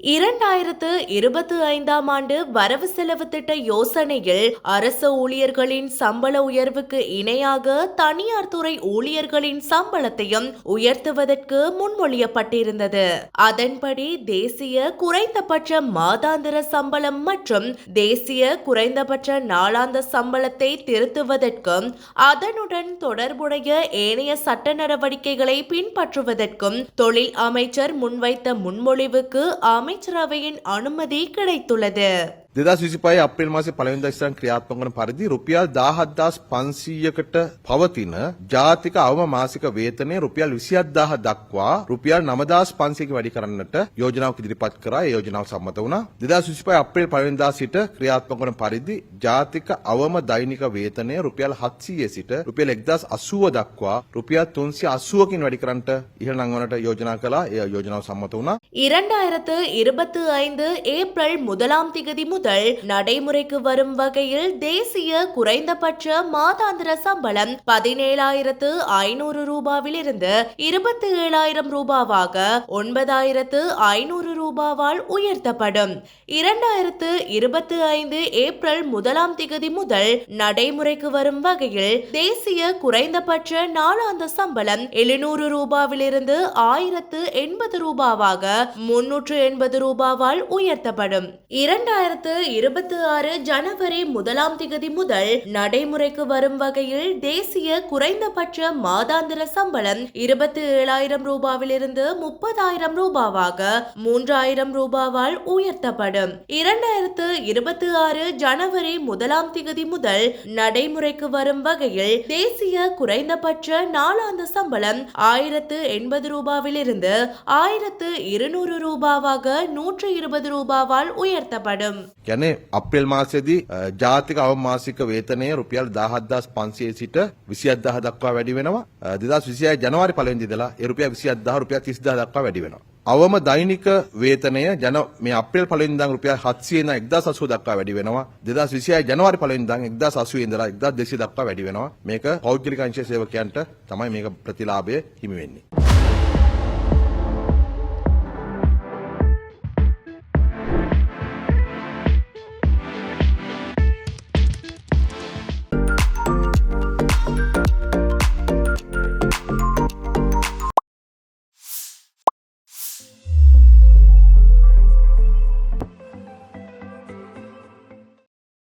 இரண்டாயிரத்து இருபத்தி ஐந்தாம் ஆண்டு வரவு செலவு திட்ட யோசனையில் அரச ஊழியர்களின் சம்பள உயர்வுக்கு இணையாக தனியார் துறை ஊழியர்களின் சம்பளத்தையும் உயர்த்துவதற்கு முன்மொழியப்பட்டிருந்தது. அதன்படி தேசிய குறைந்தபட்ச மாதாந்திர சம்பளம் மற்றும் தேசிய குறைந்தபட்ச நாளாந்த சம்பளத்தை திருத்துவதற்கும் அதனுடன் தொடர்புடைய ஏனைய சட்ட நடவடிக்கைகளை பின்பற்றுவதற்கும் தொழில் அமைச்சர் முன்வைத்த முன்மொழிவுக்கு அமைச்சரவையின் அனுமதி கிடைத்துள்ளது. දෙදස් විසිපයි අප්‍රේල් මාසේ පළවෙනිදා ඉස්සරන් ක්‍රියාත්මක වන පරිදි රුපියල් 17500කට පවතින ජාතික අවම මාසික වේතනය රුපියල් 27000 දක්වා රුපියල් 9500ක වැඩි කරන්නට යෝජනාවක් ඉදිරිපත් කරා ඒ යෝජනාව සම්මත වුණා 2025 අප්‍රේල් පළවෙනිදා සිට ක්‍රියාත්මක වන පරිදි ජාතික අවම දෛනික වේතනය රුපියල් 700 සිට රුපියල් 1080 දක්වා රුපියල් 380කින් වැඩි කරන්නට ඉහළ නංවනට යෝජනා කළා ඒ යෝජනාව සම්මත වුණා இரண்டாயிரத்து இருபத்தி ஐந்து ஏப்ரல் முதலாம் திகதி முதல் நடைமுறைக்கு வரும் வகையில் தேசிய குறைந்தபட்ச மாதாந்திர சம்பளம் பதினேழாயிரத்து ஐநூறு ரூபாவிலிருந்து இருபத்தி ஏழாயிரம் ரூபாவாக ஒன்பதாயிரத்து ஐநூறு ரூபாவால் உயர்த்தப்படும். இரண்டாயிரத்து இருபத்தி ஐந்து ஏப்ரல் முதலாம் திகதி முதல் நடைமுறைக்கு வரும் வகையில் தேசிய குறைந்தபட்ச நாளாந்த சம்பளம் எழுநூறு ரூபாவிலிருந்து ஆயிரத்து எண்பது ரூபாவாக முன்னூற்று எண்பது ரூபாவால் உயர்த்தப்படும். இரண்டாயிரத்து இருபத்தி ஆறு ஜனவரி முதலாம் திகதி முதல் நடைமுறைக்கு வரும் வகையில் தேசிய குறைந்தபட்ச மாதாந்திர சம்பளம் இருபத்தி ஏழாயிரம் ரூபாவிலிருந்து முப்பதாயிரம் ரூபாவாக மூன்றாயிரம் ரூபாவால் உயர்த்தப்படும். இரண்டாயிரத்து இருபத்தி ஆறு ஜனவரி முதலாம் திகதி முதல் நடைமுறைக்கு வரும் வகையில் தேசிய குறைந்தபட்ச நாளாந்த சம்பளம் ஆயிரத்து எண்பது ரூபாவிலிருந்து ஆயிரத்து இருநூறு ரூபாவாக நூற்று இருபது ரூபாவால் உயர்த்தப்படும். කියන්නේ අප්‍රේල් මාසයේදී අ, ජාතික අවම මාසික වේතනය රුපියල් 17500 සිට 27000 දක්වා වැඩි වෙනවා. අ, 2026 ජනවාරි පළවෙනිදා ඉඳලා ඒ රුපියල් 27000 රුපියල් 30000 දක්වා වැඩි වෙනවා. අවම දෛනික වේතනය ජන මේ අප්‍රේල් පළවෙනිදා ඉඳන් රුපියල් 700 ඉඳන් 1080 දක්වා වැඩි වෙනවා. 2026 ජනවාරි පළවෙනිදා ඉඳන් 1080 ඉඳලා 1200 දක්වා වැඩි වෙනවා. මේක පෞද්ගලික අංශ සේවකයන්ට තමයි මේක ප්‍රතිලාභය හිමි වෙන්නේ.